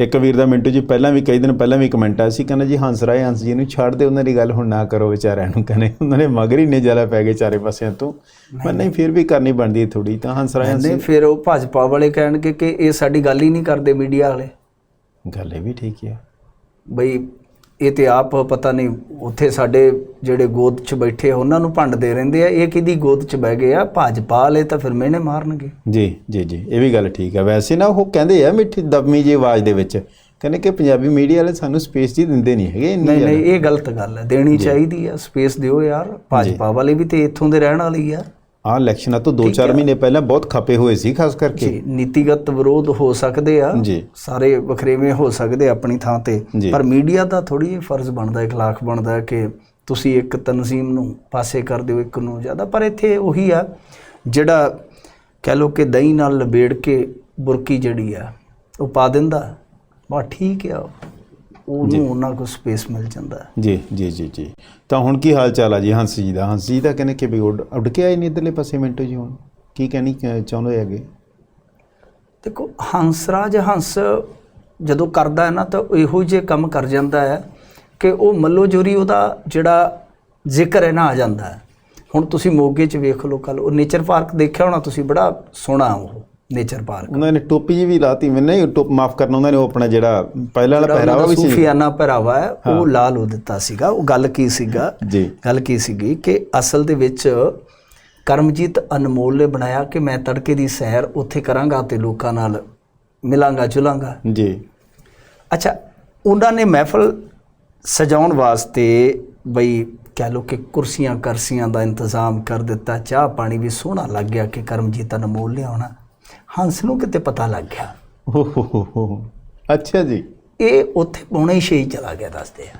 ਇੱਕ ਵੀਰ ਦਾ ਮਿੰਟੂ ਜੀ ਪਹਿਲਾਂ ਵੀ ਕਈ ਦਿਨ ਪਹਿਲਾਂ ਵੀ ਕਮੈਂਟ ਆਇਆ ਸੀ ਕਹਿੰਦਾ ਜੀ ਹੰਸ ਰਾਏ ਹੰਸ ਜੀ ਨੂੰ ਛੱਡ ਦੇ ਉਹਨਾਂ ਦੀ ਗੱਲ ਹੁਣ ਨਾ ਕਰੋ ਵਿਚਾਰਿਆਂ ਨੂੰ ਕਹਿੰਦੇ ਉਹਨਾਂ ਨੇ ਮਗਰ ਹੀ ਨੇ ਜਲਾ ਪੈ ਗਏ ਚਾਰੇ ਪਾਸਿਆਂ ਤੋਂ। ਪਰ ਨਹੀਂ ਫਿਰ ਵੀ ਕਰਨੀ ਬਣਦੀ ਥੋੜੀ ਤਾਂ ਹੰਸ ਰਾਏ ਹੰਸ ਫਿਰ ਉਹ ਭਾਜਪਾ ਵਾਲੇ ਕਹਿਣਗੇ ਕਿ ਇਹ ਸਾਡੀ ਗੱਲ ਹੀ ਨਹੀਂ ਕਰਦੇ ਮੀਡੀਆ ਵਾਲੇ। ਗੱਲ ਇਹ ਵੀ ਠੀਕ ਹੈ ਬਈ ਇਹ ਤੇ ਆਪ ਪਤਾ ਨਹੀਂ ਉੱਥੇ ਸਾਡੇ ਜਿਹੜੇ ਗੋਦ 'ਚ ਬੈਠੇ ਆ, ਉਹਨਾਂ ਨੂੰ ਭੰਡਦੇ ਰਹਿੰਦੇ ਆ। ਇਹ ਕਿਹਦੀ ਗੋਦ 'ਚ ਬਹਿ ਗਏ ਆ? ਭਾਜਪਾ ਵਾਲੇ ਤਾਂ ਫਿਰ ਮਿਹਣੇ ਮਾਰਨਗੇ। ਜੀ ਜੀ ਜੀ। ਇਹ ਵੀ ਗੱਲ ਠੀਕ ਹੈ ਵੈਸੇ ਨਾ ਉਹ ਕਹਿੰਦੇ ਆ ਮਿੱਠੀ ਦਬਮੀ ਜੀ ਆਵਾਜ਼ ਦੇ ਵਿੱਚ ਕਹਿੰਦੇ ਕਿ ਪੰਜਾਬੀ ਮੀਡੀਆ ਵਾਲੇ ਸਾਨੂੰ ਸਪੇਸ ਜੀ ਦਿੰਦੇ ਨਹੀਂ ਹੈਗੇ ਨਹੀਂ ਨਹੀਂ ਇਹ ਗਲਤ ਗੱਲ ਹੈ ਦੇਣੀ ਚਾਹੀਦੀ ਆ। ਸਪੇਸ ਦਿਓ ਯਾਰ। ਭਾਜਪਾ ਵਾਲੇ ਵੀ ਤੇ ਇੱਥੋਂ ਦੇ ਰਹਿਣ ਵਾਲੇ ਹੀ ਆ ਇਲੈਕਸ਼ਨਾਂ ਤੋਂ 2-4 ਮਹੀਨੇ ਪਹਿਲਾਂ ਬਹੁਤ ਖਪੇ ਹੋਏ ਸੀ ਖਾਸ ਕਰਕੇ। ਜੀ ਨੀਤੀਗਤ ਵਿਰੋਧ ਹੋ ਸਕਦੇ ਆ ਸਾਰੇ ਵਖਰੇਵੇਂ ਹੋ ਸਕਦੇ ਆਪਣੀ ਥਾਂ ਤੇ। ਪਰ ਮੀਡੀਆ ਦਾ ਥੋੜੀ ਫਰਜ਼ ਬਣਦਾ ਹੈ ਇਖਲਾਕ ਬਣਦਾ ਹੈ ਕਿ ਤੁਸੀਂ ਇੱਕ ਤਨਜ਼ੀਮ ਨੂੰ ਪਾਸੇ ਕਰ ਦਿਓ ਇੱਕ ਨੂੰ ਜ਼ਿਆਦਾ। ਪਰ ਇੱਥੇ ਉਹੀ ਆ ਜਿਹੜਾ ਕਹਿ ਲੋ ਕਿ ਦਹੀਂ ਨਾਲ ਲਬੇੜ ਕੇ ਬੁਰਕੀ ਜਿਹੜੀ ਆ ਉਹ ਪਾ ਦਿੰਦਾ। ਬਾ ਠੀਕ ਆ ਉਹਨੂੰ ਉਹਨਾਂ ਕੋ ਸਪੇਸ ਮਿਲ ਜਾਂਦਾ। ਜੀ ਜੀ ਜੀ ਜੀ। ਤਾਂ ਹੁਣ ਕੀ ਹਾਲ ਚਾਲ ਆ ਜੀ ਹੰਸ ਜੀ ਦਾ? ਹੰਸ ਜੀ ਦਾ ਕਹਿੰਦੇ ਕਿ ਵੀ ਉੱਡ ਉੱਡ ਕੇ ਆਏ ਨੇ ਇਧਰਲੇ ਪਾਸੇ ਮਿੰਟੋ ਜੀ ਹੁਣ। ਕੀ ਕਹਿਣੀ ਚਾਹੁੰਦੇ ਹੈਗੇ? ਦੇਖੋ ਹੰਸਰਾਜ ਹੰਸ ਜਦੋਂ ਕਰਦਾ ਹੈ ਨਾ ਤਾਂ ਇਹੋ ਜਿਹੇ ਕੰਮ ਕਰ ਜਾਂਦਾ ਹੈ ਕਿ ਉਹ ਮੱਲੋ ਜੋਰੀ ਉਹਦਾ ਜਿਹੜਾ ਜ਼ਿਕਰ ਹੈ ਨਾ ਆ ਜਾਂਦਾ ਹੈ। ਹੁਣ ਤੁਸੀਂ ਮੋਗੇ 'ਚ ਵੇਖ ਲਓ ਕੱਲ ਉਹ ਨੇਚਰ ਪਾਰਕ ਦੇਖਿਆ ਹੋਣਾ ਤੁਸੀਂ ਬੜਾ ਸੋਹਣਾ ਉਹ। ਨੇਚਰ ਪਾਰਕ ਉਹਨਾਂ ਨੇ ਟੋਪੀ ਜੀ ਵੀ ਲਾਤੀ ਮੈਨੂੰ ਨਹੀਂ ਟੋਪ ਮਾਫ ਕਰਨਾ ਉਹਨਾਂ ਨੇ ਉਹ ਆਪਣਾ ਜਿਹੜਾ ਪਹਿਲਾਂ ਵਾਲਾ ਪਹਿਰਾਵਾ ਵੀ ਸੀ। ਸੂਫੀਆਨਾ ਪਹਿਰਾਵਾ ਹੈ ਉਹ ਲਾ ਲੋ ਦਿੱਤਾ ਸੀਗਾ। ਉਹ ਗੱਲ ਕੀ ਸੀਗਾ? ਜੀ। ਗੱਲ ਕੀ ਸੀਗੀ ਕਿ ਅਸਲ ਦੇ ਵਿੱਚ ਕਰਮਜੀਤ ਅਨਮੋਲ ਨੇ ਬਣਾਇਆ ਕਿ ਮੈਂ ਤੜਕੇ ਦੀ ਸੈਰ ਉੱਥੇ ਕਰਾਂਗਾ ਤੇ ਲੋਕਾਂ ਨਾਲ ਮਿਲਾਂਗਾ ਜੁਲਾਂਗਾ। ਜੀ। ਅੱਛਾ ਉਹਨਾਂ ਨੇ ਮਹਿਫਲ ਸਜਾਉਣ ਵਾਸਤੇ ਬਈ ਕਹਿ ਲੋ ਕਿ ਕੁਰਸੀਆਂ ਕਰਸੀਆਂ ਦਾ ਇੰਤਜ਼ਾਮ ਕਰ ਦਿੱਤਾ ਚਾਹ ਪਾਣੀ ਵੀ ਸੋਹਣਾ ਲੱਗ ਗਿਆ ਕਿ ਕਰਮਜੀਤ ਅਨਮੋਲ ਲਿਆਉਣਾ ਹੰਸ ਨੂੰ ਕਿਤੇ ਪਤਾ ਲੱਗ ਗਿਆ। ਹੋ ਹੋ ਹੋ ਹੋ ਅੱਛਾ ਜੀ। ਇਹ ਉੱਥੇ ਪੌਣੇ ਛੇ ਹੀ ਚਲਾ ਗਿਆ ਦੱਸਦੇ ਆ।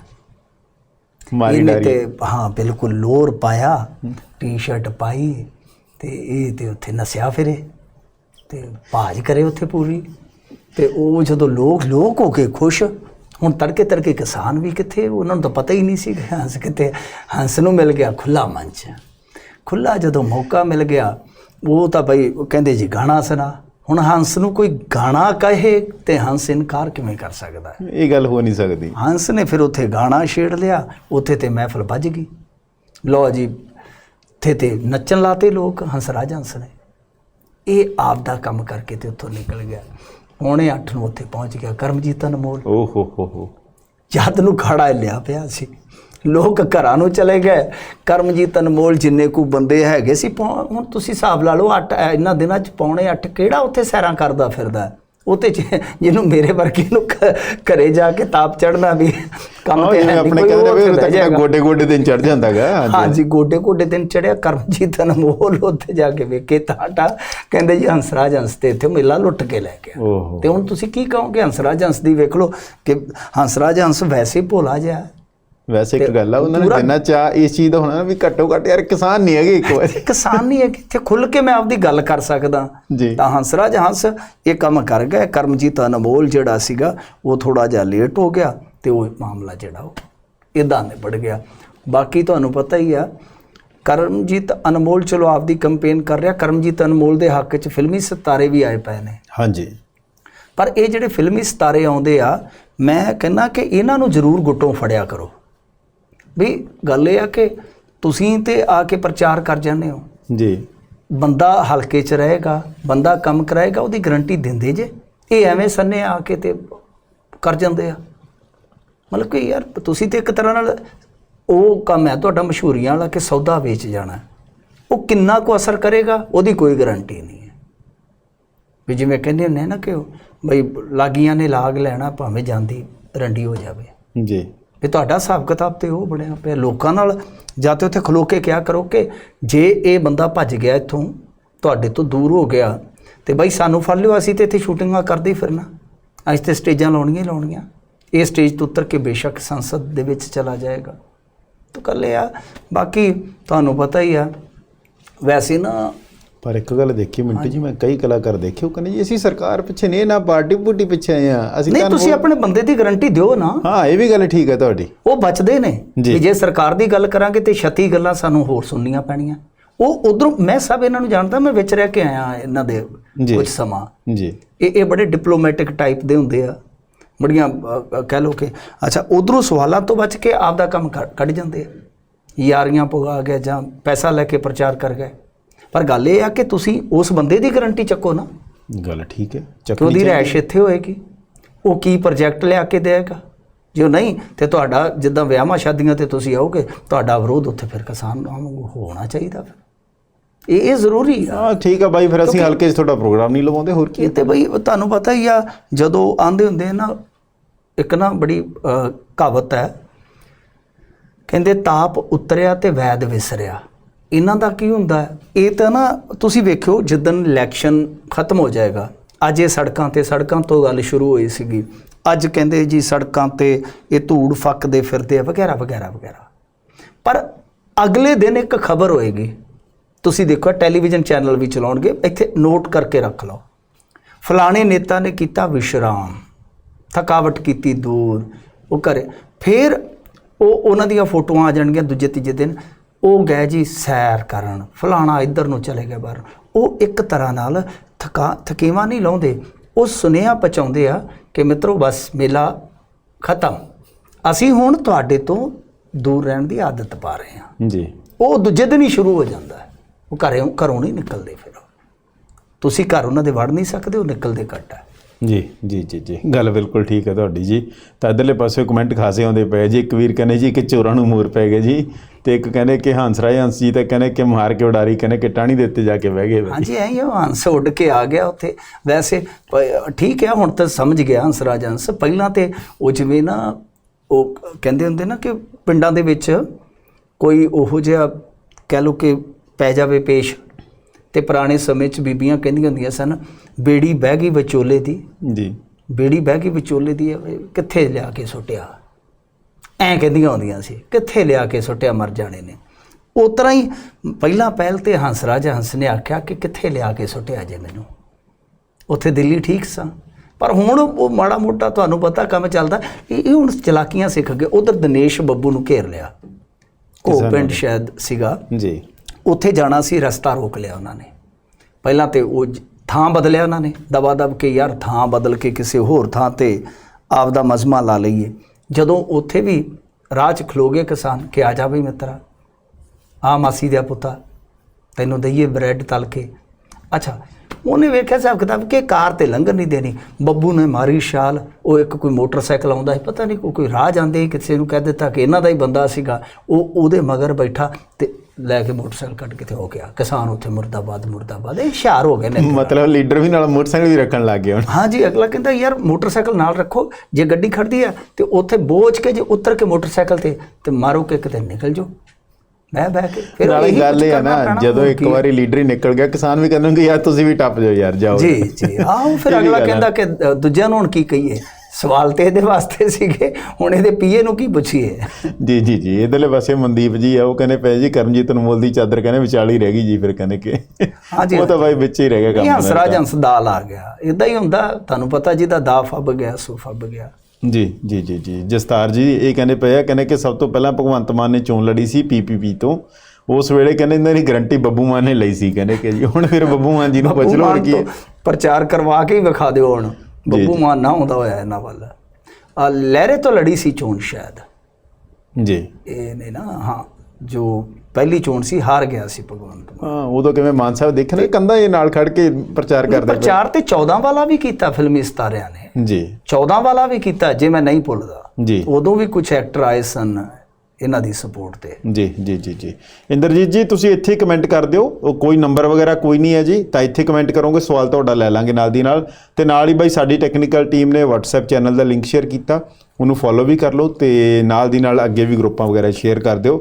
ਮਾਰੀ ਡਾਰੀ। ਤੇ ਹਾਂ ਬਿਲਕੁਲ ਲੋਰ ਪਾਇਆ ਟੀ-ਸ਼ਰਟ ਪਾਈ ਤੇ ਇਹ ਤੇ ਉੱਥੇ ਨਸਿਆ ਫਿਰੇ ਤੇ ਭਾਜ ਕਰੇ ਉੱਥੇ ਪੂਰੀ। ਤੇ ਉਹ ਜਦੋਂ ਲੋਕ ਲੋਕ ਹੋ ਕੇ ਖੁਸ਼ ਹੁਣ ਤੜਕੇ ਤੜਕੇ ਕਿਸਾਨ ਵੀ ਕਿੱਥੇ ਉਹਨਾਂ ਨੂੰ ਤਾਂ ਪਤਾ ਹੀ ਨਹੀਂ ਸੀ ਕਿ ਹੰਸ ਕਿੱਥੇ ਹੰਸ ਨੂੰ ਮਿਲ ਗਿਆ ਖੁੱਲਾ ਮੰਚ। ਖੁੱਲਾ ਜਦੋਂ ਮੌਕਾ ਮਿਲ ਗਿਆ ਉਹ ਤਾਂ ਉਹ ਕਹਿੰਦੇ ਜੀ ਗਾਣਾ ਸੁਣਾ। ਹੁਣ ਹੰਸ ਨੂੰ ਕੋਈ ਗਾਣਾ ਕਹੇ ਤੇ ਹੰਸ ਇਨਕਾਰ ਕਿਵੇਂ ਕਰ ਸਕਦਾ ਹੈ? ਇਹ ਗੱਲ ਹੋ ਨਹੀਂ ਸਕਦੀ। ਹੰਸ ਨੇ ਫਿਰ ਉੱਥੇ ਗਾਣਾ ਛੇੜ ਲਿਆ ਉੱਥੇ ਤੇ ਮਹਿਫਲ ਵੱਜ ਗਈ। ਲੋ ਜੀ ਇੱਥੇ ਤੇ ਨੱਚਣ ਲਾਤੇ ਲੋਕ ਹੰਸਰਾਜ ਹੰਸ ਨੇ। ਇਹ ਆਪ ਦਾ ਕੰਮ ਕਰਕੇ ਤੇ ਉੱਥੋਂ ਨਿਕਲ ਗਿਆ। ਪੌਣੇ 8 ਨੂੰ ਉੱਥੇ ਪਹੁੰਚ ਗਿਆ ਕਰਮਜੀਤ ਅਨਮੋਲ। ਓ ਹੋ ਹੋ ਹੋ। ਜਦ ਨੂੰ ਖੜਾ ਲਿਆ ਪਿਆ ਸੀ। ਲੋਕ ਘਰਾਂ ਨੂੰ ਚਲੇ ਗਏ। ਕਰਮਜੀਤ ਅਨਮੋਲ ਜਿੰਨੇ ਕੋ ਬੰਦੇ ਹੈਗੇ ਸੀ ਹੁਣ ਤੁਸੀਂ ਹਿਸਾਬ ਲਾ ਲਓ ਅੱਠ ਇਹਨਾਂ ਦਿਨਾਂ ਚ ਪੌਣੇ 8 ਕਿਹੜਾ ਉੱਥੇ ਸੈਰਾਂ ਕਰਦਾ ਫਿਰਦਾ? ਚ- ਜਿਹਨੂੰ ਮੇਰੇ ਵਰਗੇ ਨੂੰ ਘਰੇ ਜਾ ਕੇ ਤਾਪ ਚੜਨਾ ਵੀ ਕੰਮ ਤੇ ਹੈ ਨਹੀਂ ਆਪਣੇ ਕਹਿੰਦੇ ਵੀ ਤੱਕ। ਗੋਡੇ ਗੋਡੇ ਦਿਨ ਚੜ ਜਾਂਦਾਗਾ ਹਾਂਜੀ। ਗੋਡੇ ਗੋਡੇ ਦਿਨ ਚੜਿਆ ਕਰਮਜੀਤ ਅਨਮੋਲ ਉੱਥੇ ਜਾ ਕੇ ਵੇਖੇ ਟਾਟਾ ਕਹਿੰਦੇ ਜੀ ਹੰਸਰਾਜ ਹੰਸ ਤੇ ਇੱਥੇ ਮੇਲਾ ਲੁੱਟ ਕੇ ਲੈ ਗਿਆ ਤੇ ਹੁਣ ਤੁਸੀਂ ਕੀ ਕਹੋਗੇ ਹੰਸਰਾਜ ਹੰਸ ਦੀ ਵੇਖ ਲਓ ਕਿ ਹੰਸਰਾਜ ਹੰਸ ਵੈਸੇ ਭੋਲਾ ਜਿਹਾ। ਵੈਸੇ ਇੱਕ ਗੱਲ ਆ ਉਹਨਾਂ ਨੇ ਜਿੰਨਾ ਚਾ ਇਸ ਚੀਜ਼ ਦਾ ਹੋਣਾ ਨਾ ਵੀ ਘੱਟੋ ਘੱਟ ਯਾਰ ਕਿਸਾਨ ਨਹੀਂ ਹੈਗੇ ਇੱਕ ਵਾਰ। ਕਿਸਾਨ ਨਹੀਂ ਹੈ ਕਿ ਇੱਥੇ ਖੁੱਲ ਕੇ ਮੈਂ ਆਪਦੀ ਗੱਲ ਕਰ ਸਕਦਾ। ਤਾਂ ਹੰਸਰਾਜ ਹੰਸ ਇਹ ਕੰਮ ਕਰ ਗਿਆ ਕਰਮਜੀਤ ਅਨਮੋਲ ਜਿਹੜਾ ਸੀਗਾ ਉਹ ਥੋੜਾ ਜਿਹਾ ਲੇਟ ਹੋ ਗਿਆ ਤੇ ਉਹ ਮਾਮਲਾ ਜਿਹੜਾ ਉਹ ਇਦਾਂ ਨਿਬੜ ਗਿਆ। ਬਾਕੀ ਤੁਹਾਨੂੰ ਪਤਾ ਹੀ ਆ ਕਰਮਜੀਤ ਅਨਮੋਲ ਚਲੋ ਆਪਦੀ ਕੰਪੇਨ ਕਰ ਰਿਹਾ ਕਰਮਜੀਤ ਅਨਮੋਲ ਦੇ ਹੱਕ 'ਚ ਫਿਲਮੀ ਸਿਤਾਰੇ ਵੀ ਆਏ ਪਏ ਨੇ। ਹਾਂਜੀ। ਪਰ ਇਹ ਜਿਹੜੇ ਫਿਲਮੀ ਸਿਤਾਰੇ ਆਉਂਦੇ ਆ ਮੈਂ ਕਹਿੰਦਾ ਕਿ ਇਹਨਾਂ ਨੂੰ ਜ਼ਰੂਰ ਗੁੱਟੋਂ ਫੜਿਆ ਕਰੋ। ਵੀ ਗੱਲ ਇਹ ਆ ਕਿ ਤੁਸੀਂ ਤੇ ਆ ਕੇ ਪ੍ਰਚਾਰ ਕਰ ਜਾਂਦੇ ਹੋ। ਜੀ। ਬੰਦਾ ਹਲਕੇ 'ਚ ਰਹੇਗਾ ਬੰਦਾ ਕੰਮ ਕਰਾਏਗਾ ਉਹਦੀ ਗਰੰਟੀ ਦਿੰਦੇ ਜੇ। ਇਹ ਐਵੇਂ ਸੰਨੇ ਆ ਕੇ ਤੇ ਕਰ ਜਾਂਦੇ ਆ। ਮਤਲਬ ਕਿ ਯਾਰ ਤੁਸੀਂ ਤੇ ਇੱਕ ਤਰ੍ਹਾਂ ਨਾਲ ਉਹ ਕੰਮ ਹੈ ਤੁਹਾਡਾ ਮਸ਼ਹੂਰੀਆਂ ਵਾਲਾ ਕਿ ਸੌਦਾ ਵੇਚ ਜਾਣਾ। ਉਹ ਕਿੰਨਾ ਕੁ ਅਸਰ ਕਰੇਗਾ ਉਹਦੀ ਕੋਈ ਗਰੰਟੀ ਨਹੀਂ ਹੈ। ਵੀ ਜਿਵੇਂ ਕਹਿੰਦੇ ਹੁੰਦੇ ਨਾ ਕਿ ਉਹ ਬਈ ਲਾਗੀਆਂ ਨੇ ਲਾਗ ਲੈਣਾ ਭਾਵੇਂ ਜਾਂਦੀ ਰੰਡੀ ਹੋ ਜਾਵੇ। ਜੀ। ਵੀ ਤੁਹਾਡਾ ਹਿਸਾਬ ਕਿਤਾਬ ਤੇ ਉਹ ਬਣਿਆ ਪਿਆ। ਲੋਕਾਂ ਨਾਲ ਜਾਂ ਤੇ ਉੱਥੇ ਖਲੋ ਕੇ ਕਿਹਾ ਕਰੋ ਕਿ ਜੇ ਇਹ ਬੰਦਾ ਭੱਜ ਗਿਆ ਇੱਥੋਂ, ਤੁਹਾਡੇ ਤੋਂ ਦੂਰ ਹੋ ਗਿਆ, ਤੇ ਬਾਈ ਸਾਨੂੰ ਫੜ ਲਿਓ, ਅਸੀਂ ਤੇ ਇੱਥੇ ਸ਼ੂਟਿੰਗਾਂ ਕਰਦੇ ਹੀ ਫਿਰਨਾ। ਅਸੀਂ ਤੇ ਸਟੇਜਾਂ ਲਾਉਣੀਆਂ ਹੀ ਲਾਉਣੀਆਂ। ਇਹ ਸਟੇਜ ਤੋਂ ਉਤਰ ਕੇ ਬੇਸ਼ੱਕ ਸੰਸਦ ਦੇ ਵਿੱਚ ਚਲਾ ਜਾਏਗਾ। ਤਾਂ ਕੱਲ ਇਹ ਆ। ਬਾਕੀ ਤੁਹਾਨੂੰ ਪਤਾ ਹੀ ਆ, ਵੈਸੇ ਨਾ ਪਰ ਇੱਕ ਗੱਲ ਦੇਖੀ ਮਿੰਟੂ ਜੀ ਮੈਂ ਕਈ ਕਲਾਕਾਰ ਦੇਖੇ ਉਹ ਕਹਿੰਦੇ ਜੀ ਅਸੀਂ ਸਰਕਾਰ ਪਿੱਛੇ ਨਹੀਂ ਨਾ ਪਾਰਟੀ ਪੂਟੀ ਪਿੱਛੇ ਆਏ ਆ ਅਸੀਂ ਨਹੀਂ ਤੁਸੀਂ ਆਪਣੇ ਬੰਦੇ ਦੀ ਗਾਰੰਟੀ ਦਿਓ ਨਾ। ਹਾਂ ਇਹ ਵੀ ਗੱਲ ਠੀਕ ਹੈ ਤੁਹਾਡੀ। ਉਹ ਬਚਦੇ ਨੇ ਜੀ। ਵੀ ਜੇ ਸਰਕਾਰ ਦੀ ਗੱਲ ਕਰਾਂਗੇ ਤੇ 36 ਗੱਲਾਂ ਸਾਨੂੰ ਹੋਰ ਸੁਣਨੀਆਂ ਪੈਣੀਆਂ। ਉਹ ਉਧਰੋਂ ਮੈਂ ਸਭ ਇਹਨਾਂ ਨੂੰ ਜਾਣਦਾ ਮੈਂ ਵਿੱਚ ਰਹਿ ਕੇ ਆਇਆ ਇਹਨਾਂ ਦੇ। ਕੁਝ ਸਮਾਂ। ਜੀ। ਇਹ ਇਹ ਬੜੇ ਡਿਪਲੋਮੈਟਿਕ ਟਾਈਪ ਦੇ ਹੁੰਦੇ ਆ। ਬੜੀਆਂ ਕਹਿ ਲੋ ਕਿ ਅੱਛਾ ਉਧਰੋਂ ਸਵਾਲਾਂ ਤੋਂ ਬਚ ਕੇ ਆਪਦਾ ਕੰਮ ਕੱਢ ਕੱਢ ਜਾਂਦੇ ਆ। ਯਾਰੀਆਂ ਪੁਗਾ ਗਏ ਜਾਂ ਪੈਸਾ ਲੈ ਕੇ ਪ੍ਰਚਾਰ ਕਰ ਗਏ। ਪਰ ਗੱਲ ਇਹ ਆ ਕਿ ਤੁਸੀਂ ਉਸ ਬੰਦੇ ਦੀ ਗਾਰੰਟੀ ਚੱਕੋ ਨਾ। ਗੱਲ ਠੀਕ ਹੈ ਚੱਕੋ ਉਹਦੀ ਰੈਸ਼ ਇੱਥੇ ਹੋਏਗੀ। ਉਹ ਕੀ ਪ੍ਰੋਜੈਕਟ ਲਿਆ ਕੇ ਦੇਵੇਗਾ? ਜੇ ਉਹ ਨਹੀਂ ਤੇ ਤੁਹਾਡਾ ਜਿੱਦਾਂ ਵਿਆਹਾਂ ਸ਼ਾਦੀਆਂ ਤੇ ਤੁਸੀਂ ਆਓਗੇ ਤੁਹਾਡਾ ਵਿਰੋਧ ਉੱਥੇ ਫਿਰ ਕਿਸਾਨ ਨੂੰ ਹੋਣਾ ਚਾਹੀਦਾ ਫਿਰ। ਇਹ ਇਹ ਜ਼ਰੂਰੀ ਆ। ਹਾਂ ਠੀਕ ਆ ਬਾਈ ਫਿਰ ਅਸੀਂ ਹਲਕੇ 'ਚ ਤੁਹਾਡਾ ਪ੍ਰੋਗਰਾਮ ਨਹੀਂ ਲਵਾਉਂਦੇ ਹੋਰ ਕੀ? ਤੇ ਬਾਈ ਤੁਹਾਨੂੰ ਪਤਾ ਹੀ ਆ ਜਦੋਂ ਆਂਦੇ ਹੁੰਦੇ ਨਾ ਇੱਕ ਨਾ ਬੜੀ ਕਹਾਵਤ ਹੈ ਕਹਿੰਦੇ ਤਾਪ ਉਤਰਿਆ ਤੇ ਵੈਦ ਵਿਸਰਿਆ। ਇਹਨਾਂ ਦਾ ਕੀ ਹੁੰਦਾ ਇਹ ਤਾਂ ਨਾ ਤੁਸੀਂ ਵੇਖਿਓ ਜਿੱਦਨ ਇਲੈਕਸ਼ਨ ਖਤਮ ਹੋ ਜਾਏਗਾ, ਅੱਜ ਇਹ ਸੜਕਾਂ ਤੇ, ਸੜਕਾਂ ਤੋਂ ਗੱਲ ਸ਼ੁਰੂ ਹੋਈ ਸੀਗੀ। ਅੱਜ ਕਹਿੰਦੇ ਜੀ ਸੜਕਾਂ ਤੇ ਇਹ ਧੂੜ ਫੱਕਦੇ ਫਿਰਦੇ ਆ, ਵਗੈਰਾ ਵਗੈਰਾ ਵਗੈਰਾ। ਪਰ ਅਗਲੇ ਦਿਨ ਇੱਕ ਖਬਰ ਹੋਏਗੀ। ਤੁਸੀਂ ਦੇਖੋ, ਟੈਲੀਵਿਜ਼ਨ ਚੈਨਲ ਵੀ ਚਲਾਉਣਗੇ, ਇੱਥੇ ਨੋਟ ਕਰਕੇ ਰੱਖ ਲਓ। ਫਲਾਣੇ ਨੇਤਾ ਨੇ ਕੀਤਾ ਵਿਸ਼ਰਾਮ, ਥਕਾਵਟ ਕੀਤੀ ਦੂਰ, ਉਹ ਕਰੇ ਫਿਰ ਉਹ, ਉਹਨਾਂ ਦੀਆਂ ਫੋਟੋਆਂ ਆ ਜਾਣਗੀਆਂ ਦੂਜੇ ਤੀਜੇ ਦਿਨ। ਉਹ ਗਏ ਜੀ ਸੈਰ ਕਰਨ ਫਲਾਣਾ ਇੱਧਰ ਨੂੰ ਚਲੇ ਗਏ ਬਾਹਰ। ਉਹ ਇੱਕ ਤਰ੍ਹਾਂ ਨਾਲ ਥਕਾ ਥਕੇਵਾ ਨਹੀਂ ਲਾਉਂਦੇ ਉਹ ਸੁਨੇਹਾ ਪਹੁੰਚਾਉਂਦੇ ਆ ਕਿ ਮਿੱਤਰੋ ਬਸ ਮੇਲਾ ਖਤਮ। ਅਸੀਂ ਹੁਣ ਤੁਹਾਡੇ ਤੋਂ ਦੂਰ ਰਹਿਣ ਦੀ ਆਦਤ ਪਾ ਰਹੇ ਹਾਂ। ਜੀ। ਉਹ ਦੂਜੇ ਦਿਨ ਹੀ ਸ਼ੁਰੂ ਹੋ ਜਾਂਦਾ ਹੈ। ਉਹ ਘਰੇ ਘਰੋਂ ਨਹੀਂ ਨਿਕਲਦੇ ਫਿਰ ਤੁਸੀਂ ਘਰ ਉਹਨਾਂ ਦੇ ਵੜ ਨਹੀਂ ਸਕਦੇ ਉਹ ਨਿਕਲਦੇ ਘੱਟ ਹੈ। ਜੀ ਜੀ ਜੀ ਜੀ। ਗੱਲ ਬਿਲਕੁਲ ਠੀਕ ਹੈ ਤੁਹਾਡੀ ਜੀ। ਤਾਂ ਇਧਰਲੇ ਪਾਸੇ ਕਮੈਂਟ ਖਾਸੇ ਆਉਂਦੇ ਪਏ ਜੀ। ਇੱਕ ਵੀਰ ਕਹਿੰਦੇ ਜੀ ਕਿ ਚੋਰਾਂ ਨੂੰ ਮੂਰ ਪੈ ਗਏ ਜੀ। ਤੇ ਇੱਕ ਕਹਿੰਦੇ ਕਿ ਹੰਸਰਾਜ ਹੰਸ ਜੀ ਤਾਂ ਕਹਿੰਦੇ ਕਿ ਮਾਰ ਕੇ ਉਡਾਰੀ ਕਹਿੰਦੇ ਕਿ ਟਾਣੀ ਦੇ ਉੱਤੇ ਜਾ ਕੇ ਬਹਿ ਗਏ ਹਾਂਜੀ ਐਂ ਹੀ ਹੰਸ ਉੱਡ ਕੇ ਆ ਗਿਆ ਉੱਥੇ। ਵੈਸੇ ਠੀਕ ਹੈ ਹੁਣ ਤਾਂ ਸਮਝ ਗਿਆ ਹੰਸ ਰਾਜ ਹੰਸ। ਪਹਿਲਾਂ ਤੇ ਉਹ ਜਿਵੇਂ ਨਾ ਉਹ ਕਹਿੰਦੇ ਹੁੰਦੇ ਨਾ ਕਿ ਪਿੰਡਾਂ ਦੇ ਵਿੱਚ ਕੋਈ ਉਹੋ ਜਿਹਾ ਕਹਿ ਲੋ ਕਿ ਪੈ ਜਾਵੇ ਪੇਸ਼। ਤੇ ਪੁਰਾਣੇ ਸਮੇਂ 'ਚ ਬੀਬੀਆਂ ਕਹਿੰਦੀਆਂ ਹੁੰਦੀਆਂ ਸਨ ਬੇੜੀ ਬਹਿ ਗਈ ਵਿਚੋਲੇ ਦੀ। ਜੀ। ਬੇੜੀ ਬਹਿ ਗਈ ਵਿਚੋਲੇ ਦੀ ਕਿੱਥੇ ਲਿਆ ਕੇ ਸੁੱਟਿਆ? ਐਂ ਕਹਿੰਦੀਆਂ ਹੁੰਦੀਆਂ ਸੀ ਕਿੱਥੇ ਲਿਆ ਕੇ ਸੁੱਟਿਆ ਮਰ ਜਾਣੇ ਨੇ। ਉਸ ਤਰ੍ਹਾਂ ਹੀ ਪਹਿਲਾਂ ਪਹਿਲ ਤੇ ਹੰਸਰਾਜ ਹੰਸ ਨੇ ਆਖਿਆ ਕਿ ਕਿੱਥੇ ਲਿਆ ਕੇ ਸੁੱਟਿਆ ਜੇ ਮੈਨੂੰ? ਉੱਥੇ ਦਿੱਲੀ ਠੀਕ ਸਾਂ। ਪਰ ਹੁਣ ਉਹ ਮਾੜਾ ਮੋਟਾ ਤੁਹਾਨੂੰ ਪਤਾ ਕੰਮ ਚੱਲਦਾ ਇਹ ਹੁਣ ਚਲਾਕੀਆਂ ਸਿੱਖ ਗਏ। ਉਧਰ ਦਿਨੇਸ਼ ਬੱਬੂ ਨੂੰ ਘੇਰ ਲਿਆ। ਕਿਸਾਨਾਂ ਪਿੰਡ। ਸ਼ਾਇਦ ਸੀਗਾ। ਜੀ। ਉੱਥੇ ਜਾਣਾ ਸੀ, ਰਸਤਾ ਰੋਕ ਲਿਆ ਉਹਨਾਂ ਨੇ। ਪਹਿਲਾਂ ਤੇ ਉਹ ਜ- ਥਾਂ ਬਦਲਿਆ ਉਹਨਾਂ ਨੇ। ਦਬਾ ਦਬ ਕੇ ਯਾਰ ਥਾਂ ਬਦਲ ਕੇ ਕਿਸੇ ਹੋਰ ਥਾਂ ਤੇ ਆਪਦਾ ਮਜ਼ਮਾ ਲਾ ਲਈਏ। ਜਦੋਂ ਉੱਥੇ ਵੀ ਰਾਹ 'ਚ ਖਲੋਗੇ ਕਿਸਾਨ, ਕਿ ਆ ਜਾ ਬਈ ਮਿੱਤਰਾ, ਆ ਮਾਸੀ ਦੇ ਪੁੱਤਾ, ਤੈਨੂੰ ਦਈਏ ਬ੍ਰੈਡ ਤਲ ਕੇ। ਅੱਛਾ, ਉਹਨੇ ਵੇਖਿਆ ਸਾਹਿਬ ਕਿਤਾਬ ਕਿ ਕਾਰ ਤੇ ਲੰਘਣ ਨਹੀਂ ਦੇਣੀ। ਬੱਬੂ ਨੇ ਮਾਰੀ ਛਾਲ, ਉਹ ਇੱਕ ਕੋਈ ਮੋਟਰਸਾਈਕਲ ਆਉਂਦਾ ਸੀ, ਪਤਾ ਨਹੀਂ ਕੋਈ ਕੋਈ ਰਾਹ ਜਾਂਦੇ ਕਿਸੇ ਨੂੰ ਕਹਿ ਦਿੱਤਾ ਕਿ ਇਹਨਾਂ ਦਾ ਹੀ ਬੰਦਾ ਸੀਗਾ। ਉਹ ਉਹਦੇ ਮਗਰ ਬੈਠਾ ਤੇ ਲੈ ਕੇ ਮੋਟਰਸਾਈਕਲ ਕੱਢ ਕੇ ਤੇ ਹੋ ਗਿਆ ਕਿਸਾਨ ਉੱਥੇ ਮੁਰਦਾਬਾਦ ਮੁਰਦਾਬਾਦ। ਇਹ ਹੁਸ਼ਿਆਰ ਹੋ ਗਏ ਨੇ ਮਤਲਬ ਲੀਡਰ ਵੀ ਨਾਲ ਮੋਟਰਸਾਈਕਲ ਵੀ ਰੱਖਣ ਲੱਗ ਗਏ ਹੁਣ। ਹਾਂ ਜੀ ਅਗਲਾ ਕਹਿੰਦਾ ਯਾਰ ਮੋਟਰਸਾਈਕਲ ਨਾਲ ਰੱਖੋ। ਜੇ ਗੱਡੀ ਖੜਦੀ ਆ ਤੇ ਉੱਥੇ ਬੋਝ ਕੇ ਜੇ ਉਤਰ ਕੇ ਮੋਟਰਸਾਈਕਲ ਤੇ ਤੇ ਮਾਰੋ ਕਿ ਕਿਤੇ ਨਿਕਲ ਜਾਓ। ਮੈਂ ਬਹਿ ਕੇ ਫਿਰ ਨਾਲੇ ਗੱਲ ਇਹ ਆ ਨਾ ਜਦੋਂ ਇੱਕ ਕੀ। ਵਾਰੀ ਲੀਡਰ ਹੀ ਨਿਕਲ ਗਿਆ ਕਿਸਾਨ ਵੀ ਕਹਿੰਦੇ ਯਾਰ ਤੁਸੀਂ ਵੀ ਟੱਪ ਜਾਓ ਯਾਰ ਜਾਓ। ਜੀ ਜੀ। ਆਹ ਫਿਰ ਅਗਲਾ। ਕਹਿੰਦਾ ਕਿ ਦੂਜਿਆਂ ਨੂੰ ਹੁਣ ਕੀ ਕਹੀਏ? ਸਵਾਲ ਤੇ ਇਹਦੇ ਵਾਸਤੇ ਸੀਗੇ ਹੁਣ ਇਹਦੇ ਪੀਏ ਨੂੰ ਕੀ ਪੁੱਛੀਏ? ਜੀ ਜੀ ਜੀ ਇਧਰਲੇ ਪਾਸੇ ਮਨਦੀਪ ਜੀ ਆ ਉਹ ਕਹਿੰਦੇ ਪਏ ਜੀ ਕਰਮਜੀਤ ਅਨਮੋਲ ਦੀ ਚਾਦਰ ਕਹਿੰਦੇ ਵਿਚਾਲੀ ਰਹਿ ਗਈ ਜੀ ਫਿਰ ਕਹਿੰਦੇ ਕਿ ਹਾਂਜੀ, ਉਹ ਤਾਂ ਬਾਈ ਵਿੱਚ ਹੀ ਰਹਿ ਗਿਆ ਕੰਮ ਇਹ ਦਾ। ਹੰਸਰਾਜ ਹੰਸ ਦਾਲ ਆ ਗਿਆ। ਇਦਾਂ ਹੀ ਹੁੰਦਾ ਤੁਹਾਨੂੰ ਪਤਾ ਜਿਹਦਾ ਦਾ ਫੱਬ ਗਿਆ ਸੋ ਫੱਬ ਗਿਆ। ਜੀ ਜੀ ਜੀ ਜੀ ਜਸਤਾਰ ਜੀ ਇਹ ਕਹਿੰਦੇ ਪਏ ਆ ਕਹਿੰਦੇ ਕਿ ਸਭ ਤੋਂ ਪਹਿਲਾਂ ਭਗਵੰਤ ਮਾਨ ਨੇ ਚੋਣ ਲੜੀ ਸੀ ਪੀਪੀਪੀ ਤੋਂ। ਉਸ ਵੇਲੇ ਕਹਿੰਦੇ ਇਹਨਾਂ ਦੀ ਗਰੰਟੀ ਬੱਬੂ ਮਾਨ ਨੇ ਲਈ ਸੀ ਕਹਿੰਦੇ ਕਿ ਜੀ ਹੁਣ ਫਿਰ ਬੱਬੂ ਮਾਨ ਜੀ ਨੂੰ ਪੁੱਛ ਲਓ ਕੀ ਪ੍ਰਚਾਰ ਕਰਵਾ ਕੇ ਹੀ ਵਿਖਾ ਦਿਓ ਹੁਣ। ਬੱਬੂ। ਮਾਨ ਨਾ ਆਉਂਦਾ ਹੋਇਆ ਇਹਨਾਂ ਵੱਲ। ਆ ਲਹਿਰੇ ਤੋਂ ਲੜੀ ਸੀ ਚੋਣ ਸ਼ਾਇਦ। ਜੀ। ਇਹ ਨੇ ਨਾ ਹਾਂ ਜੋ ਪਹਿਲੀ ਚੋਣ ਸੀ ਹਾਰ ਗਿਆ ਸੀ ਭਗਵੰਤ ਮਾਨ। ਹਾਂ ਉਦੋਂ ਕਿਵੇਂ ਮਾਨ ਸਾਹਿਬ ਦੇਖਣ ਕੰਦਾ ਇਹ ਨਾਲ ਖੜ ਕੇ ਪ੍ਰਚਾਰ ਕਰਦੇ ਪ੍ਰਚਾਰ ਤੇ 14 ਵਾਲਾ ਵੀ ਕੀਤਾ ਫਿਲਮੀ ਸਤਾਰਿਆਂ ਨੇ। ਜੀ। 14 ਵਾਲਾ ਵੀ ਕੀਤਾ ਜੇ ਮੈਂ ਨਹੀਂ ਭੁੱਲਦਾ। ਜੀ। ਉਦੋਂ ਵੀ ਕੁਝ ਐਕਟਰ ਆਏ ਸਨ ਇਹਨਾਂ ਦੀ ਸਪੋਰਟ ਤੇ। ਜੀ ਜੀ ਜੀ ਜੀ। ਇੰਦਰਜੀਤ ਜੀ, ਤੁਸੀਂ ਇੱਥੇ ਕਮੈਂਟ ਕਰ ਦਿਓ। ਉਹ ਕੋਈ ਨੰਬਰ ਵਗੈਰਾ ਕੋਈ ਨਹੀਂ ਹੈ ਜੀ। ਤਾਂ ਇੱਥੇ ਕਮੈਂਟ ਕਰੋਗੇ, ਸਵਾਲ ਤੁਹਾਡਾ ਲੈ ਲਾਂਗੇ ਨਾਲ ਦੀ ਨਾਲ। ਤੇ ਨਾਲ ਹੀ ਬਾਈ ਸਾਡੀ ਟੈਕਨੀਕਲ ਟੀਮ ਨੇ WhatsApp ਚੈਨਲ ਦਾ ਲਿੰਕ ਸ਼ੇਅਰ ਕੀਤਾ। ਉਹਨੂੰ ਫੋਲੋ ਵੀ ਕਰ ਲਓ ਤੇ ਨਾਲ ਦੀ ਨਾਲ ਅੱਗੇ ਵੀ ਗਰੁੱਪਾਂ ਵਗੈਰਾ ਸ਼ੇਅਰ ਕਰ ਦਿਓ।